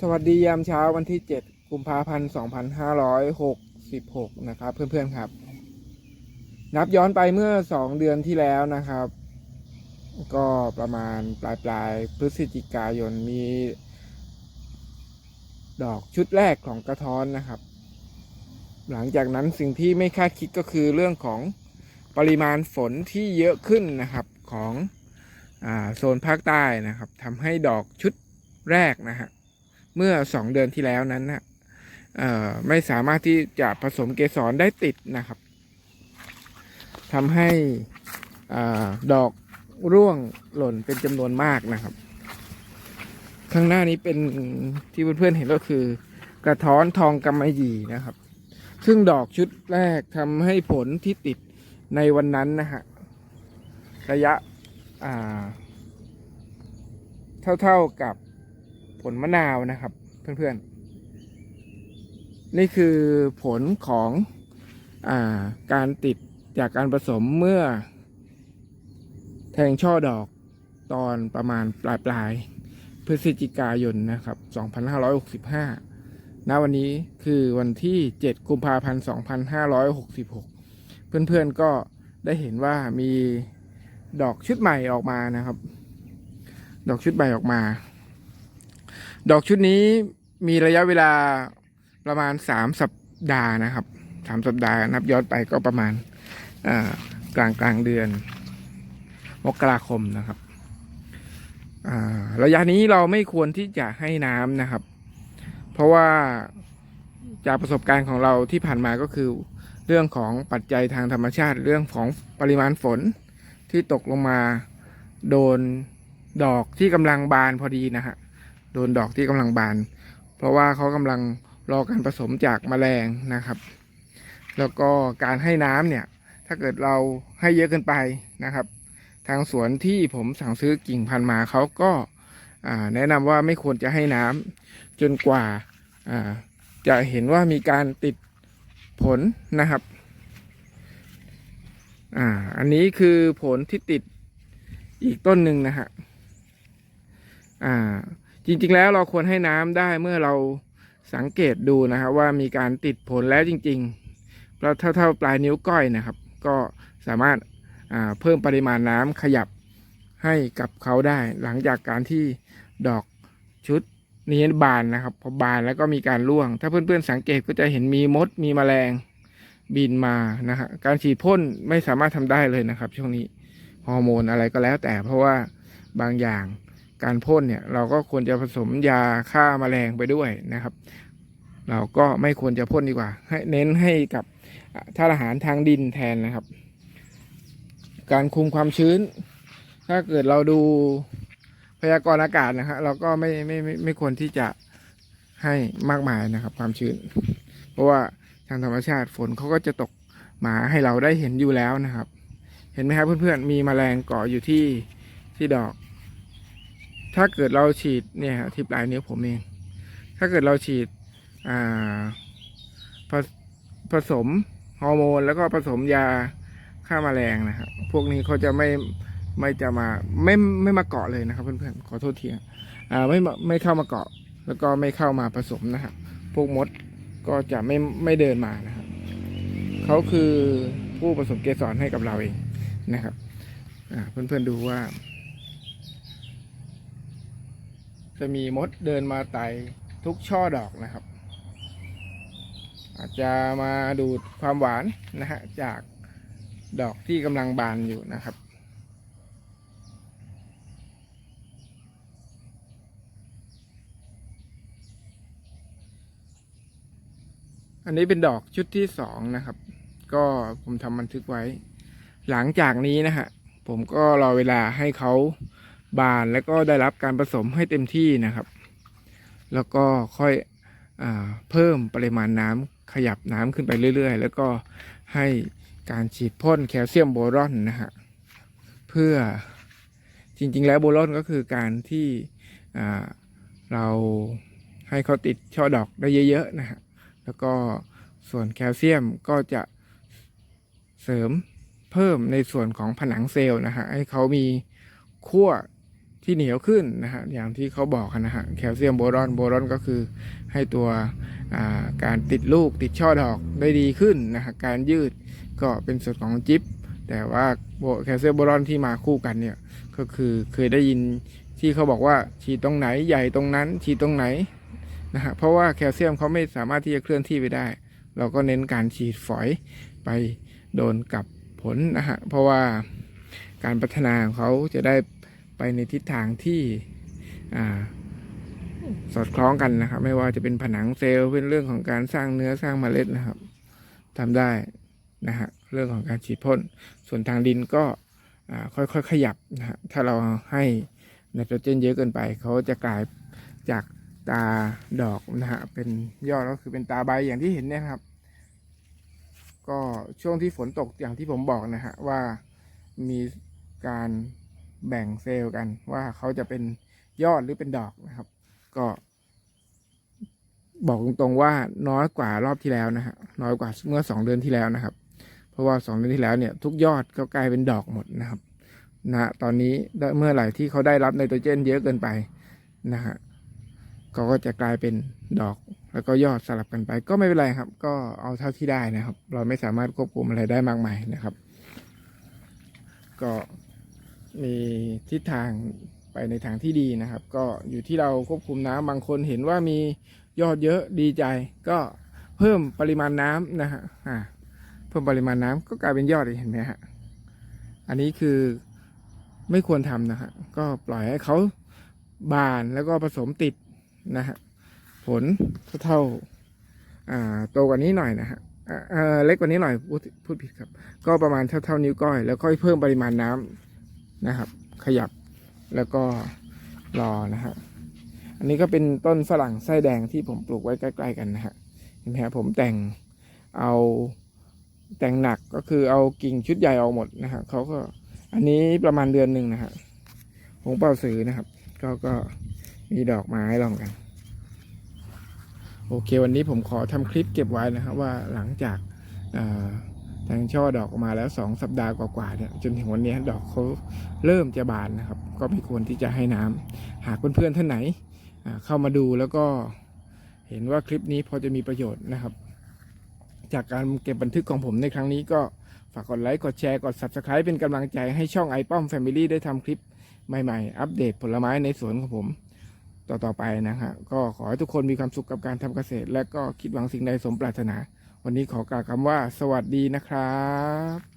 สวัสดียามเช้าวันที่ 7 กุมภาพันธ์ 2566 นะครับ เพื่อนๆครับ นับย้อนไปเมื่อ 2 เดือนที่แล้วนะครับ ก็ประมาณปลายปลายพฤศจิกายนมี ดอกชุดแรกของกระท้อนนะครับ หลังจากนั้นสิ่งที่ไม่คาดคิดก็คือเรื่องของปริมาณฝนที่เยอะขึ้นนะครับของอโซนภาคใต้นะครับทำให้ดอกชุดแรกนะฮะ เมื่อสองเดือนที่แล้วนั้นนะไม่สามารถที่จะผสมเกสรได้ติดนะครับทำให้อดอกร่วงหล่นเป็นจำนวนมากนะครับ ข้างหน้านี้เป็นที่เพื่อนๆเห็นก็คือกระท้อนทองกำมะหยี่นะครับ ซึ่งดอกชุดแรกทำให้ผลที่ติดในวันนั้นนะฮะระยะเท่าๆกับ ลมะนาวนะครับ เพื่อนๆ นี่คือผลของอาการติดจากการผสมเมื่อ แทงช่อดอกตอนประมาณปลายปลายพฤศจิกายนนะครับ 2565 ณ วันนี้คือวันที่ 7 กุมภาพันธ์ 2566 เพื่อนๆ ก็ได้เห็นว่ามีดอกชุดใหม่ออกมานะครับ ดอกชุดใหม่ออกมา ดอกชุดนี้มีระยะเวลาประมาณ3สัปดาห์นะครับ3สัปดาห์นับย้อนไปก็ประมาณกลางกลางเดือนมกราคมนะครับระยะนี้เราไม่ควรที่จะให้น้ำนะครับ เพราะว่าจากประสบการณ์ของเราที่ผ่านมาก็คือเรื่องของปัจจัยทางธรรมชาติ เรื่องของปริมาณฝนที่ตกลงมาโดนดอกที่กำลังบานพอดีนะฮะ โดนดอกที่กำลังบาน เพราะว่าเขากำลังรอการผสมจากแมลงนะครับ แล้วก็การให้น้ำเนี่ย ถ้าเกิดเราให้เยอะเกินไปนะครับ ทางสวนที่ผมสั่งซื้อกิ่งพันธุ์มาเขาก็แนะนำว่าไม่ควรจะให้น้ำจนกว่าอ่าจะเห็นว่ามีการติดผลนะครับอ่าอันนี้คือผลที่ติดอีกต้นหนึ่งนะฮะอ่า จริงๆแล้วเราควรให้น้ำได้เมื่อเราสังเกตดูนะครับ ว่ามีการติดผลแล้วจริงๆเราเท่าๆปลายนิ้วก้อยนะครับ ก็สามารถาเพิ่มปริมาณน้ำขยับให้กับเขาได้ หลังจากการที่ดอกชุดนี้บานนะครับพอบานแล้วก็มีการร่วง ถ้าเพื่อนๆสังเกตก็จะเห็นมีมดมีแมลงบินมานะฮะการฉีดพ่นไม่สามารถทำได้เลยนะครับ ช่วงนี้ฮอร์โมนอะไรก็แล้วแต่เพราะว่าบางอย่าง การพ่นเนี่ยเราก็ควรจะผสมยาฆ่าแมลงไปด้วยนะครับ เราก็ไม่ควรจะพ่นดีกว่า ให้เน้นให้กับอ่าธาตุอาหารทางดินแทนนะครับ การคุมความชื้น ถ้าเกิดเราดูพยากรณ์อากาศนะฮะเราก็ไม่ไม่ไม่ไม่ควรที่จะให้มากมายนะครับ ความชื้น เพราะว่าทางธรรมชาติฝนเขาก็จะตกมาให้เราได้เห็นอยู่แล้วนะครับ เห็นไหมครับเพื่อนๆมีแมลงเกาะอยู่ที่ที่ดอก ถ้าเกิดเราฉีดเนี่ยฮะที่ปลายนิ้วผมเอง ถ้าเกิดเราฉีดอ่าผสผสมฮอร์โมนแล้วก็ผสมยาฆ่าแมลงนะครับพวกนี้เขาจะไม่ไม่จะมาไม่ไม่มาเกาะเลยนะครับเพื่อนๆขอโทษทีอ่าไม่มาไม่เข้ามาเกาะ แล้วก็ไม่เข้ามาผสมนะครับพวกมดก็จะไม่ไม่เดินมานะครับเขาคือผู้ผสมเกสรให้กับเราเองนะครับเพื่อนๆดูว่า จะมีมดเดินมาไต่ทุกช่อดอกนะครับ อาจจะมาดูดความหวานนะฮะจากดอกที่กำลังบานอยู่นะครับอันนี้เป็นดอกชุดที่สองนะครับ ก็ผมทำบันทึกไว้ หลังจากนี้นะฮะผมก็รอเวลาให้เขา บานแล้วก็ได้รับการผสมให้เต็มที่นะครับ แล้วก็ค่อยอเพิ่มปริมาณน้ำขยับน้ำขึ้นไปเรื่อย ๆ แล้วก็ให้การฉีดพ่นแคลเซียมโบรอนนะฮะเพื่อจริง ๆ แล้วโบรอนก็คือการที่เราให้เขาติดช่อดอกได้เยอะๆนะฮะแล้วก็ส่วนแคลเซียมก็จะเสริมเพิ่มในส่วนของผนังเซลล์นะฮะให้เขามีขั้ว ที่เหนียวขึ้นนะฮะอย่างที่เขาบอกนะฮะแคลเซียมโบรอนโบรอนก็คือให้ตัวาการติดลูกติดช่อดอกได้ดีขึ้นนะฮะการยืดก็เป็นส่วนของจิ๊บแต่ว่าโบแคลเซียมโบรอนที่มาคู่กันเนี่ยก็คือเคยได้ยินที่เขาบอกว่าฉีดตรงไหนใหญ่ตรงนั้นฉีดตรงไหนนะฮะเพราะว่าแคลเซียมเขาไม่สามารถที่จะเคลื่อนที่ไปได้ เราก็เน้นการฉีดฝอยไปโดนกับผลนะฮะเพราะว่าการพัฒนาของเขาจะได้ ไปในทิศทางที่สอดคล้องกันนะครับ ไม่ว่าจะเป็นผนังเซลล์เป็นเรื่องของการสร้างเนื้อสร้างเมล็ดนะครับทำได้นะฮะเรื่องของการฉีดพ่นส่วนทางดินก็ค่อยๆขยับนะฮะถ้าเราให้ไนโตรเจนเยอะเกินไปเขาจะกลายจากตาดอกนะฮะเป็นยอดก็คือเป็นตาใบอย่างที่เห็นเนี่ยครับ ก็ช่วงที่ฝนตกอย่างที่ผมบอกนะฮะว่ามีการ แบ่งเซลล์กันว่าเขาจะเป็นยอดหรือเป็นดอกนะครับ ก็ บอกตรงๆว่าน้อยกว่ารอบที่แล้วนะฮะน้อยกว่าเมื่อสองเดือนที่แล้วนะครับ เพราะว่าสองเดือนที่แล้วเนี่ย ทุกยอดก็กลายเป็นดอกหมดนะครับนะตอนนี้เมื่อไหร่ที่เขาได้รับไนโตรเจนเยอะเกินไปนะฮะเขาก็จะกลายเป็นดอก แล้วก็ยอดสลับกันไป ก็ไม่เป็นไรครับ ก็เอาเท่าที่ได้นะครับ เราไม่สามารถควบคุมอะไรได้มากมายนะครับ ก็ มีทิศทางไปในทางที่ดีนะครับ ก็อยู่ที่เราควบคุมน้ำบางคนเห็นว่ามียอดเยอะดีใจ ก็เพิ่มปริมาณน้ำนะฮะเพิ่มปริมาณน้ำก็กลายเป็นยอดเห็นไหมฮะอันนี้คือไม่ควรทำนะฮะก็ปล่อยให้เขาบานแล้วก็ผสมติดนะฮะผลเท่าๆอ่าโตกว่านี้หน่อยนะฮะเเล็กกว่านี้หน่อยพูดผิดครับ ก็ประมาณเท่าเท่านิ้วก้อย แล้วค่อยเพิ่มปริมาณน้ำ นะครับ ขยับแล้วก็รอนะฮะอันนี้ก็เป็นต้นฝรั่งไส้แดงที่ผมปลูกไว้ใกล้ๆกันนะฮะเห็นไหมฮะผมแต่งเอาแต่งหนักก็คือเอากิ่งชุดใหญ่ออกหมดนะฮะเขาก็อันนี้ประมาณเดือนหนึ่งนะฮะหงเป่าสือนะครับก็ก็มีดอกไม้ลองกัน โอเควันนี้ผมขอทำคลิปเก็บไว้นะครับว่าหลังจาก เอ่อแทงช่อดอกออกมาแล้วสองสัปดาห์กว่าๆเนี่ยจนถึงวันนี้ดอกเขาเริ่มจะบานนะครับ ก็ไม่ควรที่จะให้น้ำหากเพื่อนๆท่านไหนเข้ามาดูแล้วก็เห็นว่าคลิปนี้พอจะมีประโยชน์นะครับ จากการเก็บบันทึกของผมในครั้งนี้ก็ฝากกดไลค์กดแชร์กด Subscribe เป็นกำลังใจให้ช่องไอป้อมแฟมิลี่ได้ทำคลิปใหม่ๆ อัปเดตผลไม้ในสวนของผมต่อๆไปนะฮะก็ขอให้ทุกคนมีความสุขกับการทำเกษตร และก็คิดหวังสิ่งใดสมปรารถนา วันนี้ขอกล่าวคำว่า สวัสดีนะครับ